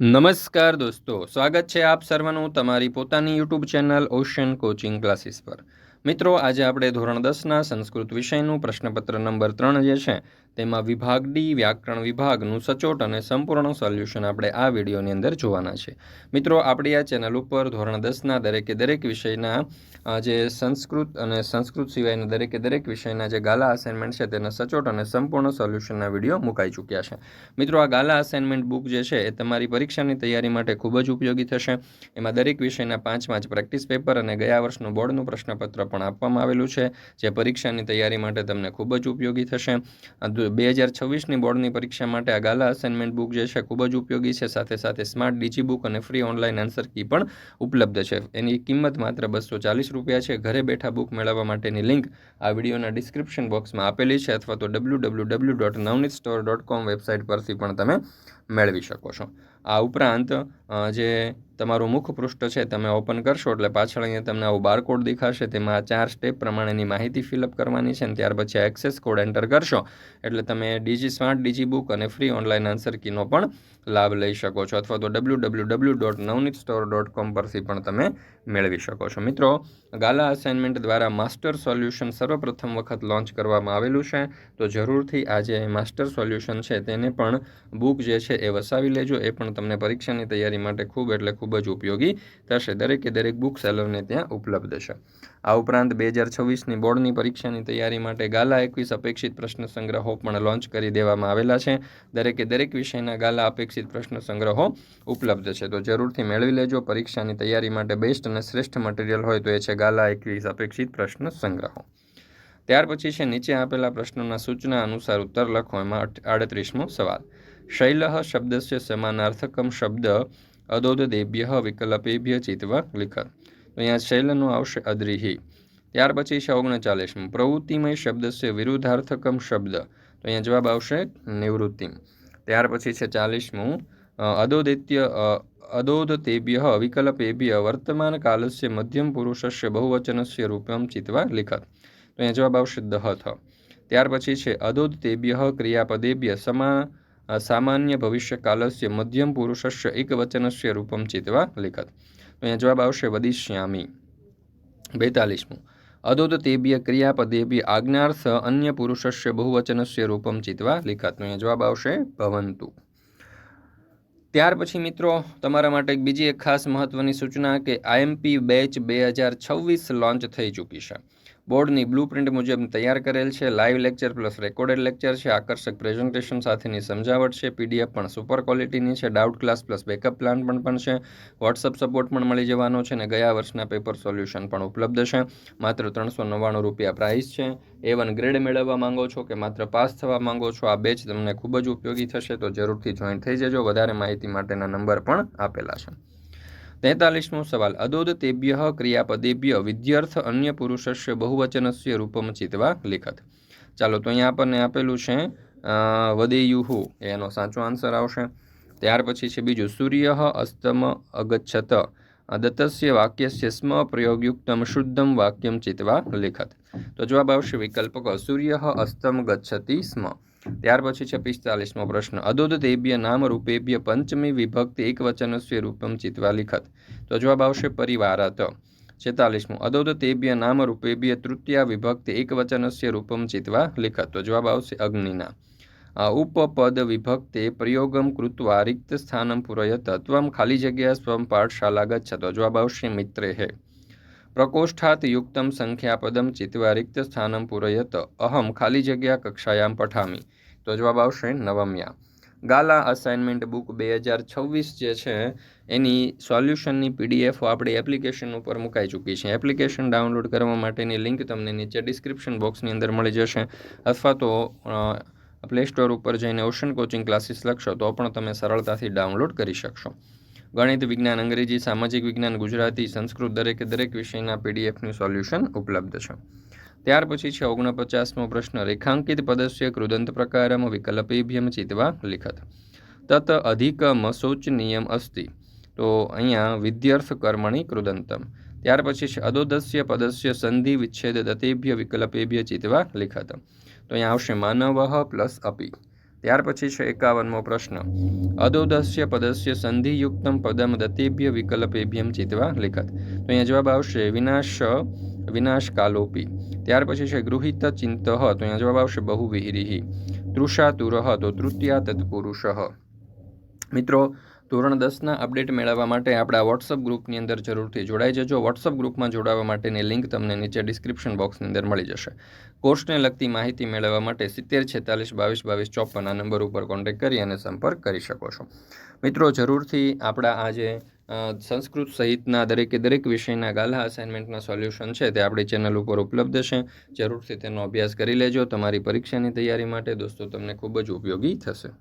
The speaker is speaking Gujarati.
નમસ્કાર દોસ્તો, સ્વાગત છે આપ સર્વનું તમારી પોતાની YouTube channel Ocean Coaching Classes પર. મિત્રો, આજે આપણે ધોરણ દસના સંસ્કૃત વિષયનું પ્રશ્નપત્ર નંબર ત્રણ જે છે તેમાં વિભાગ ડી, વ્યાકરણ વિભાગનું સચોટ અને સંપૂર્ણ સોલ્યુશન આપણે આ વિડીયોની અંદર જોવાના છે. મિત્રો, આપણી આ ચેનલ ઉપર ધોરણ દસના દરેકે દરેક વિષયના જે સંસ્કૃત અને સંસ્કૃત સિવાયના દરેકે દરેક વિષયના જે ગાલા અસાઇનમેન્ટ છે તેના સચોટ અને સંપૂર્ણ સોલ્યુશનના વીડિયો મુકાઈ ચૂક્યા છે. મિત્રો, આ ગાલા અસાઇનમેન્ટ બુક જે છે એ તમારી પરીક્ષાની તૈયારી માટે ખૂબ જ ઉપયોગી થશે. એમાં દરેક વિષયના પાંચ પાંચ પ્રેક્ટિસ પેપર અને ગયા વર્ષનું બોર્ડનું પ્રશ્નપત્ર પણ આપવામાં આવેલું છે, જે પરીક્ષાની તૈયારી માટે તમને ખૂબ જ ઉપયોગી થશે. બે હજાર છવ્વીસની બોર્ડની પરીક્ષા માટે આ ગાલા અસાઇનમેન્ટ બુક જે છે ખૂબ જ ઉપયોગી છે. સાથે સાથે સ્માર્ટ ડીજી બુક અને ફ્રી ઓનલાઈન આન્સર કી પણ ઉપલબ્ધ છે. એની કિંમત માત્ર બસો ચાલીસ રૂપિયા છે. ઘરે બેઠા બુક મેળવવા માટેની લિંક આ વિડીયોના ડિસ્ક્રિપ્શન બોક્સમાં આપેલી છે અથવા તો W W W dot Navneet store dot com website પરથી પણ તમે મેળવી શકો છો. આ ઉપરાંત જે તમારું મુખ પૃષ્ઠ છે, તમે ઓપન કરશો એટલે પાછળ અહીંયા તમને આવું બારકોડ દેખાશે, તેમાં ચાર સ્ટેપ પ્રમાણેની માહિતી ફિલઅપ કરવાની છે અને ત્યાર પછી એક્સેસ કોડ એન્ટર કરશો. એટલે તમે ડીજી સ્માર્ટ ડીજી બુક અને ફ્રી ઓનલાઈન આન્સર કીનો પણ લાભ લઈ શકો છો અથવા તો W W W dot Navneet store dot com પરથી પણ તમે મેળવી શકો છો. મિત્રો, ગાલા અસાઇનમેન્ટ દ્વારા માસ્ટર સોલ્યુશન સર્વપ્રથમ વખત લોન્ચ કરવામાં આવેલું છે, તો જરૂરથી આ જે માસ્ટર સોલ્યુશન છે, તેને પણ બુક જે છે, એ વસાવી લેજો. એ પણ તમને પરીક્ષાની તૈયારી માટે ખૂબ એટલે ખૂબ જ ઉપયોગી થશે. દરેકે દરેક બુક સેલરને ત્યાં ઉપલબ્ધ છે. આ ઉપરાંત બે હજાર છવ્વીસની બોર્ડની પરીક્ષાની તૈયારી માટે ગાલા એકવીસ અપેક્ષિત પ્રશ્ન સંગ્રહો પણ લોન્ચ કરી દેવામાં આવેલા છે. દરેકે દરેક વિષયના ગાલા અપેક્ષિત પ્રશ્ન સંગ્રહો ઉપલબ્ધ છે. તો જરૂરથી મેળવી લેજો. પરીક્ષાની તૈયારી માટે બેસ્ટ અને શ્રેષ્ઠ મટીરિયલ હોય તો એ છે ગાલા એકવીસ અપેક્ષિત પ્રશ્ન સંગ્રહો. ત્યાર પછી છે નીચે આપેલા પ્રશ્નોના સૂચના અનુસાર ઉત્તર લખો. એમાં આડત્રીસમો સવાલ. શૈલ શબ્દસ્ય સમાનાર્થકમ શબ્દ અદોદદેભ્ય વિકલ્પેભ્ય ચિતવા લિખત તો અહીંયા શૈલનો આવશે અદ્રિહી. ત્યાર પછી છે ઓગણચાલીસમું. પ્રવૃત્તિમય શબ્દસ્ય વિરુદ્ધાર્થકમ શબ્દ. તો અહીંયા જવાબ આવશે નિવૃત્તિ. ત્યાર પછી છે ચાલીસમું. અદોદિત્ય અદોદતેભ્ય વિકલ્પેભ્ય વર્તમાન કાલસ્ય મધ્યમ પુરુષસ્ય બહુવચનસ્ય રૂપમ ચિતવા લિખત તો અહીંયા જવાબ આવશે દહથ. ત્યાર પછી છે અદોદતેભ્ય ક્રિયાપદેભ્ય સમા સામાન્ય ભવિષ્યકાલસ્ય મધ્યમ પુરુષસ્ય એકવચનસ્ય રૂપમ ચિતવા લિખત. તો અહીંયા જવાબ આવશે વદિષ્યામી. બેતાલીસમું. અદોદતેભ્ય ક્રિયાપદેભ્ય આજ્ઞાર્થ અન્ય પુરુષસ્ય બહુવચનસ્ય રૂપમ ચિતવા લિખત. તો અહીંયા જવાબ આવશે ભવંતુ. ત્યાર પછી મિત્રો, તમારા માટે બીજી એક ખાસ મહત્વની સૂચના કે આઈએમપી બેચ બે હજાર છવ્વીસ લોન્ચ થઈ ચૂકી છે. બોર્ડની બ્લુ પ્રિન્ટ મુજબ તૈયાર કરેલ છે. Live lecture plus recorded lecture છે. આકર્ષક પ્રેઝન્ટેશન સાથેની સમજાવટ છે. પીડીએફ પણ સુપર ક્વોલિટીની છે. Doubt class plus backup plan પણ પણ છે. વોટ્સઅપ સપોર્ટ પણ મળી જવાનો છે અને ગયા વર્ષના પેપર સોલ્યુશન પણ ઉપલબ્ધ છે. માત્ર ત્રણસો નવ્વાણું રૂપિયા પ્રાઇસ છે. એ વન ગ્રેડ મેળવવા માંગો છો કે માત્ર પાસ થવા માંગો છો? આ બેચ તમને ખૂબ જ ઉપયોગી થશે તો જરૂરથી જોઈન થઈ જજો. વધારે માહિતી માટેના નંબર પણ આપેલા છે. તેતાલીસમો સવાલ. અદોદ તેભ્ય ક્રિયાપદેભ્ય વિદ્યાર્થ અન્ય પુરુષસ્ય બહુવચનસ્ય રૂપમ ચિતવા લિખત. ચાલો, તો અહીંયા આપણને આપેલું છે વદેયુહુ એનો સાચો આન્સર આવશે. ત્યાર પછી છે બીજું, સૂર્ય અસ્તમ અગચ્છત. દત્તસ્ય વાક્યસ્ય સ્મ પ્રયોગયુક્તમ શુદ્ધમ વાક્યમ ચિત્વા લિખત. તો જવાબ આવશે વિકલ્પ ક સૂર્ય અસ્તમ ગચ્છતિ સ્મ. ત્યાર પછી છે પિસ્તાલીસમો પ્રશ્ન. અદુદ દેભ્ય નામ રૂપેભ્ય પંચમી વિભક્તિ એકવચનસ્ય રૂપમ ચિત્વા લિખત. તો જવાબ આવશે પરિવારત. છેતાલીસમું. અદોદ તેભ્ય નામ રૂપેભ્ય તૃતીયા વિભક્તિ એકવચનસ્ય રૂપમ ચિત્વા લિખત. તો જવાબ આવશે અગ્નિના. ઉપપદ વિભક્તે પ્રયોગમ કૃત્વા રિક્ત સ્થાનમ પૂરય તત્વમ ખાલી જગ્યા સ્વમ પાઠશાલા ગચ્છ તો જવાબ આવશે મિત્રે હે પ્રકોષ્ઠાત યુક્તમ સંખ્યાપદમ ચિત્વા રિક્ત સ્થાનમ પૂરયત અહમ ખાલી જગ્યા કક્ષાયામ પઠામી તો જવાબ આવશે નવમ્યા ગાલા અસાઇનમેન્ટ બુક બે હજાર છવ્વીસ જે છે એની સોલ્યુશનની પીડીએફ આપણી એપ્લિકેશન ઉપર મુકાઈ ચૂકી છે। એપ્લિકેશન ડાઉનલોડ કરવા માટેની લિંક તમને નીચે ડિસ્ક્રિપ્શન બોક્સની અંદર મળી જશે અથવા તો પ્લે સ્ટોર ઉપર જઈને ઓશન કોચિંગ ક્લાસીસ લખશો તો પણ તમે સરળતાથી ડાઉનલોડ કરી શકશો। ગણિત વિજ્ઞાન, અંગ્રેજી, સામાજિક વિજ્ઞાન, ગુજરાતી, સંસ્કૃત દરેકે દરેક વિષયના પીડીએફનું સોલ્યુશન ઉપલબ્ધ છે. ત્યાર પછી છે ઓગણપચાસમો પ્રશ્ન, રેખાંકિત પદસ્ય કૃદંત પ્રકારમ વિકલ્પેભ્યમ ચિતવા લિખત. તત અધિકમ શોચનીયમ અસ્તિ. તો અહીંયા વિદ્યર્થ કર્મણી કૃદંતમ ત્યાર પછી છે અદોદસ્ય પદસ્ય સંધિ વિચ્છેદ દતેભ્ય વિકલ્પેભ્ય ચિતવા લિખત. તો અહીંયા આવશે માનવ પ્લસ અપી. ત્યાર પછી છે એકાવનમો પ્રશ્ન. અદોદસ્ય પદસ્ય સંધિયુક્તમ પદમ દતેભ્ય વિકલ્પેભ્યમ ચિત્વા લિખત. તો અહીંયા જવાબ આવશે વિનાશ વિનાશ કાલોપી ત્યાર પછી છે ગૃહિત ચિંત તો અહીંયા જવાબ આવશે બહુવિહિરી તૃષાતુરઃ, તો તૃતીયા તત્પુરુષ. મિત્રો ધોરણ દસના અપડેટ મેળવવા માટે આપણા વોટ્સઅપ ગ્રુપની અંદર જરૂરથી જોડાઈ જજો. વોટ્સઅપ ગ્રુપમાં જોડાવા માટેની લિંક તમને નીચે ડિસ્ક્રિપ્શન બોક્સની અંદર મળી જશે. કોર્સને લગતી માહિતી મેળવવા માટે સિત્તેર, છેતાલીસ, બાવીસ બાવીસ, ચોપન આ નંબર ઉપર કોન્ટેક્ટ કરી અને સંપર્ક કરી શકો છો. મિત્રો, જરૂરથી આપણા આજે સંસ્કૃત સહિતના દરેકે દરેક વિષયના ગાલા અસાઇનમેન્ટના સોલ્યુશન છે તે આપણી ચેનલ ઉપર ઉપલબ્ધ છે. જરૂરથી તેનો અભ્યાસ કરી લેજો. તમારી પરીક્ષાની તૈયારી માટે દોસ્તો, તમને ખૂબ જ ઉપયોગી થશે.